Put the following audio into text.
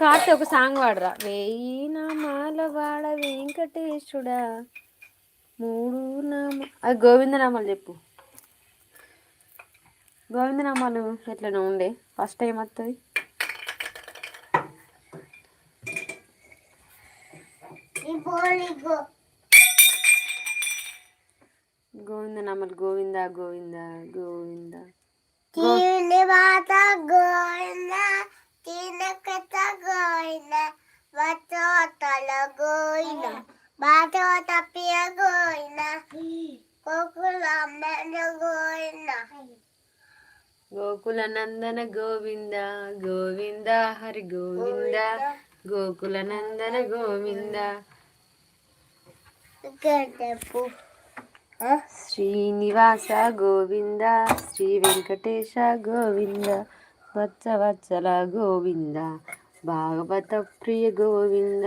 కార్తీ ఒక సాంగ్ వాడరా. వేయి నామాల వాడ వెంకటేశుడా మూడు నామ అది గోవిందనామాలు చెప్పు. గోవిందనామాలు ఎట్లనే ఉండే ఫస్ట్ టైం వస్తుంది గోవిందనామాలు గోవింద గోవింద గోవింద. తిని బాచోత పియ గోయిన కోకుల మెన గోయిన గోకుల నందన గోవింద గోవింద హరి గోవింద గోకుల నందన గోవింద గడపు శ్రీనివాస గోవింద శ్రీ వెంకటేశ గోవింద వత్స వత్సల గోవింద భాగవత ప్రియ గోవింద